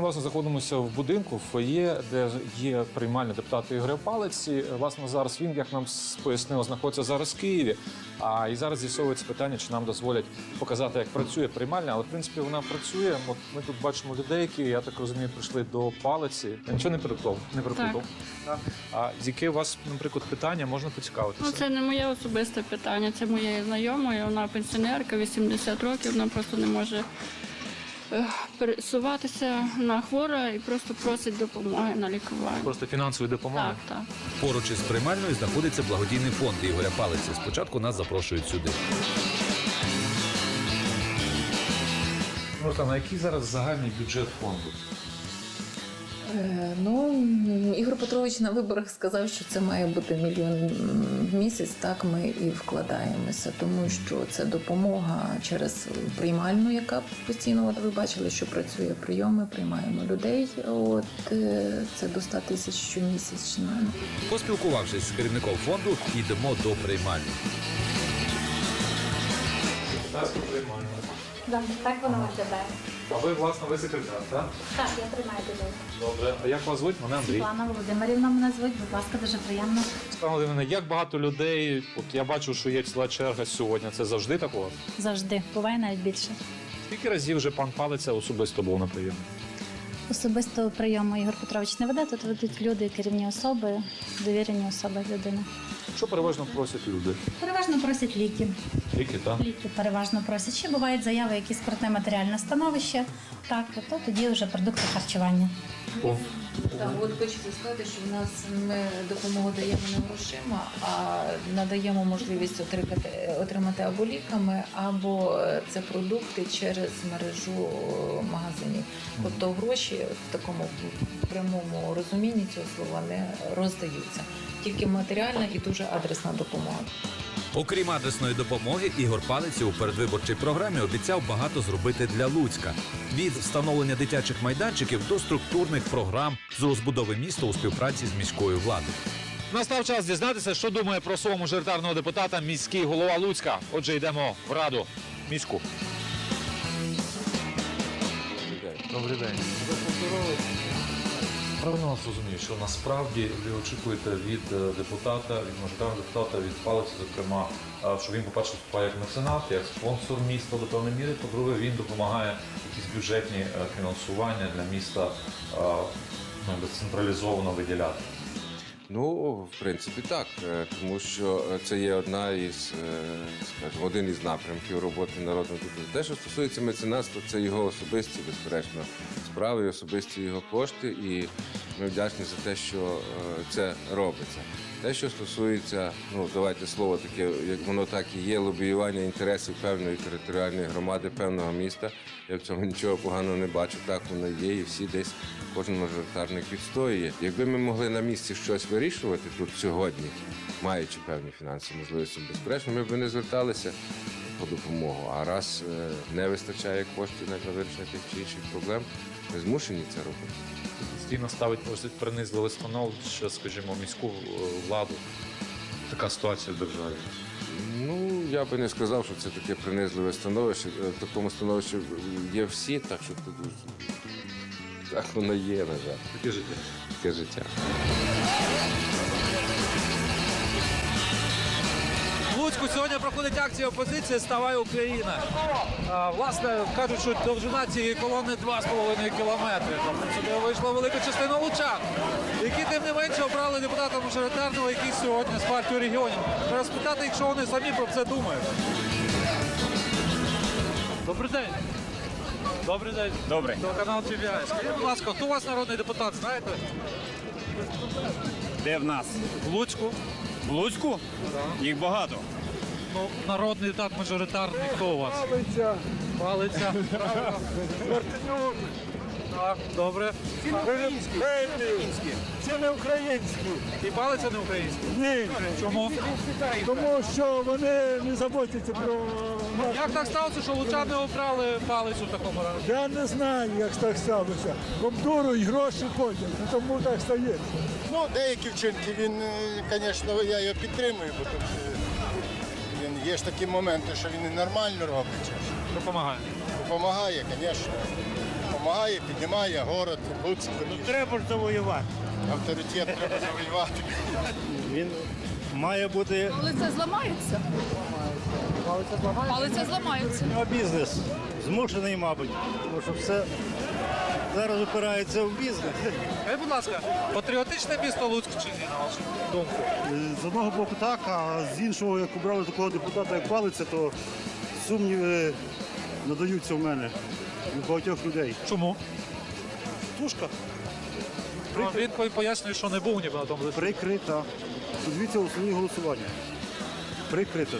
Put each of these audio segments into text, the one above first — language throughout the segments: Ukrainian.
ми власне знаходимося в будинку, в фоє, де є приймальня депутата Ігоря Палиці. Власне, зараз він, як нам пояснило, знаходиться зараз в Києві. А і зараз з'ясовується питання, чи нам дозволять показати, як працює приймальня. Але в принципі вона працює. От ми тут бачимо людей, які я так розумію, прийшли до палиці. Я нічого не переплутав. Не переплутав. Так. А з яке у вас, наприклад, питання можна поцікавитися? Ну, це не моє особисте питання, це моєї знайомої. Вона пенсіонерка, 80 років, вона просто не може пересуватися, на хвора і просто просить допомоги на лікування. Просто фінансової допомоги. Так, так. Поруч із приймальною знаходиться благодійний фонд Ігоря Палиці. Спочатку нас запрошують сюди. Руслана, який зараз загальний бюджет фонду? Е, Ну, Ігор Петрович на виборах сказав, що це має бути мільйон в місяць. Так ми і вкладаємося, тому що це допомога через приймальну, яка постійно, от ви бачили, що працює прийоми, приймаємо людей. От е, це до 100 тисяч щомісячно. Поспілкувавшись з керівником фонду, йдемо до приймальні. Депутатську приймальню. Да, так воно виглядає. А ви, власне, ви секретар, так? Так, я тримаю людей. Добре. А як вас звуть? Мене Андрій. Світлана Володимирівна мене звуть, будь ласка, дуже приємно. Світлана Володимирівна, як багато людей, от я бачу, що є ціла черга сьогодні. Це завжди такого? Завжди. Буває навіть більше. Скільки разів вже пан Палиця особисто був на прийомі? Особисто прийому Ігор Петрович не веде, тут ведуть люди, керівні особи, довірені особи людини. Що переважно просять люди? Переважно просять ліки. Ліки, так? Ліки переважно просять. Ще бувають заяви, які скрутне матеріальне становище. Так, то тоді вже продукти харчування. О, Так, от хочеться сказати, що в нас ми допомогу даємо не грошима, а надаємо можливість отримати, отримати або ліками, або е, це продукти через мережу е, магазинів. Тобто гроші в такому прямому розумінні цього слова не роздаються. Тільки матеріальна і дуже адресна допомога. Окрім адресної допомоги, Ігор Палиці у передвиборчій програмі обіцяв багато зробити для Луцька від встановлення дитячих майданчиків до структурних програм з розбудови міста у співпраці з міською владою. Настав час дізнатися, що думає про свого мажоритарного депутата міський голова Луцька. Отже, йдемо в раду міську. Добрий день. Правильно вас розумію, що насправді ви очікуєте від е, депутата, від мажоритарного депутата, від палиці, зокрема, е, що він, по-перше, вступає як меценат, як спонсор міста до певної міри. По-друге, він допомагає якісь бюджетні е, фінансування для міста ну, централізовано виділяти. Ну, в принципі, так, е, тому що е, це є одна із, е, скажімо, один із напрямків роботи народного депутата. Те, що стосується меценатства, це його особисті, безперечно, справи, особисті його кошти, і ми вдячні за те, що е, це робиться. Те, що стосується, ну давайте слово таке, як воно так і є, лобіювання інтересів певної територіальної громади, певного міста. Я в цьому нічого поганого не бачу. Так воно є, і всі десь кожен мажоритарник відстоює. Якби ми могли на місці щось вирішувати тут сьогодні, маючи певні фінансові можливості, безперечно, ми б не зверталися по допомогу. А раз е, не вистачає коштів на вирішення тих чи інших проблем, ми змушені це робити. Постійно ставить просить принизливе становище, скажімо, міську е, владу. Така ситуація в державі. Ну, я би не сказав, що це таке принизливе становище. Е, В такому становищі є всі, так що тут так воно є, на жаль, Таке життя. таке життя. Луцьку сьогодні проходить акція опозиції Ставай Україна. А, власне, кажуть, що довжина цієї колони 2,5 кілометри. Тобто сюди вийшла велика частина лучан, які тим не менше обрали депутата мажоритарного, який сьогодні з партії регіонів. Треба спитати, якщо вони самі про це думають. Добрий день. Добрий день. Добре. Телеканал TVI. Скажіть, будь ласка, хто у вас народний депутат, знаєте? Де в нас? В Луцьку. В Луцьку? Їх багато. Ну, народний депутат мажоритарний, хто у вас? Палиця. Палиця. Правильно. Так, добре. Це не українські. І палиця не українська? Ні. Чому? Тому що вони не заботяться про нас. Як так сталося, що лучани обрали палицю в такому разі? Я не знаю, як так сталося. Комдурують, гроші ходять, ну, тому так стається. Ну, деякі вчинки він, звісно, я його підтримую, бо тут е, він є ж такі моменти, що він і нормально робить. Допомагає. Допомагає, звісно. Допомагає. піднімає город, Луцьк. Треба ж завоювати. Авторитет треба завоювати. Він має бути Але це зламається. Але це зламається. його бізнес. Змушений, мабуть. Тому що все зараз опирається в бізнес. Скажіть, будь ласка, патріотичне місто Луцьк чи ні, на вашу думку? З одного боку так, а з іншого, як обрали такого депутата, як палиця, то сумніви надаються в мене у багатьох людей. Чому? Тушка Ну, Він пояснює, що не був ніби на тому прикрита. Подивіться основні голосування. Прикрита.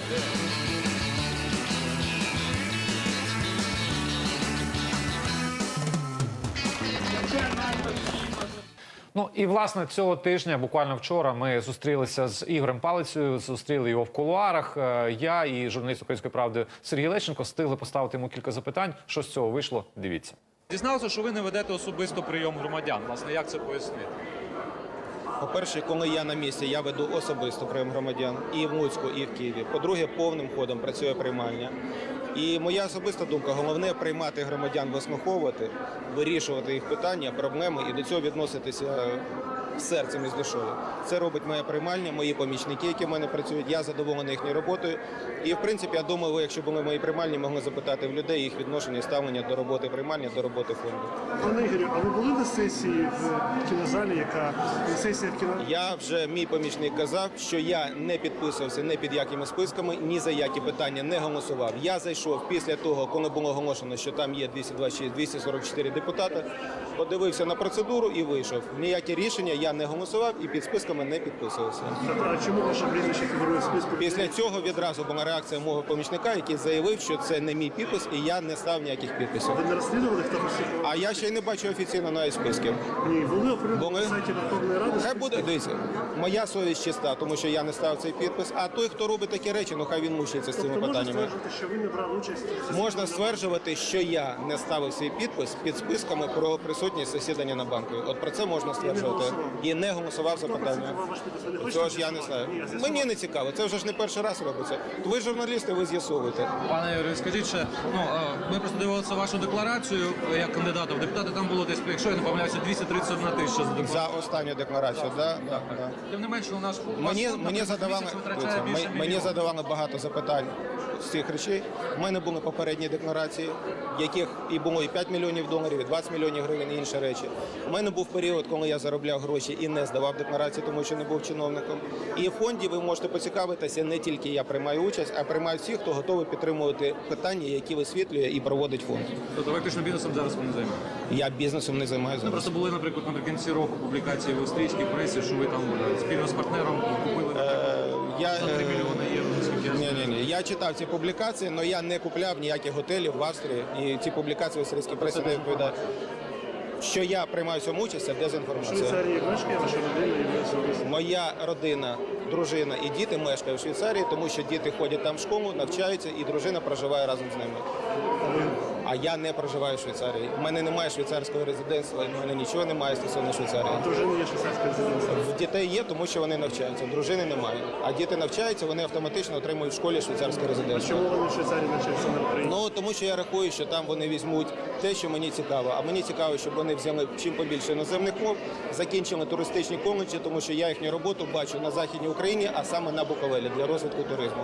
Ну і власне цього тижня, буквально вчора, ми зустрілися з Ігорем Палицею, зустріли його в кулуарах. Е, Я і журналіст української правди Сергій Лещенко встигли поставити йому кілька запитань. Що з цього вийшло? Дивіться. Дізналося, що ви не ведете особисто прийом громадян. Власне, як це пояснити? По-перше, коли я на місці, я веду особисто прийом громадян і в Луцьку, і в Києві. По-друге, повним ходом працює приймальня. І моя особиста думка, головне приймати громадян, вислуховувати, вирішувати їх питання, проблеми і до цього відноситися серцем і з душою. Це робить моя приймальня, мої помічники, які в мене працюють. Я задоволений їхньою роботою. І в принципі, я думаю, ви, якщо були мої приймальні, могли запитати в людей їх відношення і ставлення до роботи приймальні, до роботи фонду. Пане Ігорю, а ви були на сесії в кінозалі, яка сесія в кіно? Я вже мій помічник казав, що я не підписувався не під якими списками, ні за які питання не голосував. Я зайшов після того, коли було оголошено, що там є 226, 244 депутати. Подивився на процедуру і вийшов. Ніякі рішення я не голосував і під списками не підписувався. А чому ваше прізвище фігурує в списку? Після цього відразу була реакція мого помічника, який заявив, що це не мій підпис, і я не став ніяких підписів. Ви не розслідували, хто просив? А я ще й не бачу офіційно навіть списків. Ні, були оприлюднені Були? на сайті Верховної Ради. Хай буде дивіться, моя совість чиста, тому що я не став цей підпис. А той, хто робить такі речі, ну хай він мучиться з цими Тобто можна питаннями. стверджувати, що ви не брали участь? Можна стверджувати, що я не ставив свій підпис під списками про присутність засідання на банку. От про це можна стверджувати. І не голосував за питання. Цього ж я не знаю. Мені не цікаво. Це вже ж не перший раз робиться. Ви журналісти, ви з'ясовуєте. Пане Юрію, скажіть ще, ну ми просто дивилися вашу декларацію е, як кандидата в депутати. Там було десь, якщо я не помиляюся, 231 тисяча за. За останню декларацію, да? Да, да. Тим не менше, у нас Мені, мені, задавали, мені задавали багато запитань з цих речей. У мене були попередні декларації, яких і було і 5 мільйонів доларів, і 20 мільйонів гривень, і інші речі. У мене був період, коли я заробляв гроші і не здавав декларації, тому що не був чиновником. І в фонді ви можете поцікавитися, не тільки я приймаю участь, а приймають всі, хто готовий підтримувати питання, які висвітлює і проводить фонд. Тобто виключно бізнесом зараз ви не. Я бізнесом не займаюся. Ну, просто були, наприклад, наприкінці року публікації в австрійській пресі, що ви там е, спільно з партнером купили Я, е, мільйони євро, Ні, ні, ні. Я читав ці публікації, але я не купляв ніяких готелів в Австрії. І ці публікації в австрійській пресі не відповідають. Що я приймаю цьому участь, це В дезінформація. Швейцарії мешкає ваша родина і? Моя родина, дружина і діти мешкають в Швейцарії, тому що діти ходять там в школу, навчаються, і дружина проживає разом з ними. А я не проживаю в Швейцарії. У мене немає швейцарського резидентства, і в мене нічого немає стосовно Швейцарії. Дружина є швейцарська резиденція. В дітей є, тому що вони навчаються. Дружини немає. А діти навчаються, вони автоматично отримують в школі швейцарське резидентство. Чому вони в Швейцарії навчаються на Україні? Ну тому що я рахую, що там вони візьмуть те, що мені цікаво. А мені цікаво, щоб вони взяли чим побільше іноземних мов, закінчили туристичні коледжі, тому що я їхню роботу бачу на західній Україні, а саме на Буковелі для розвитку туризму.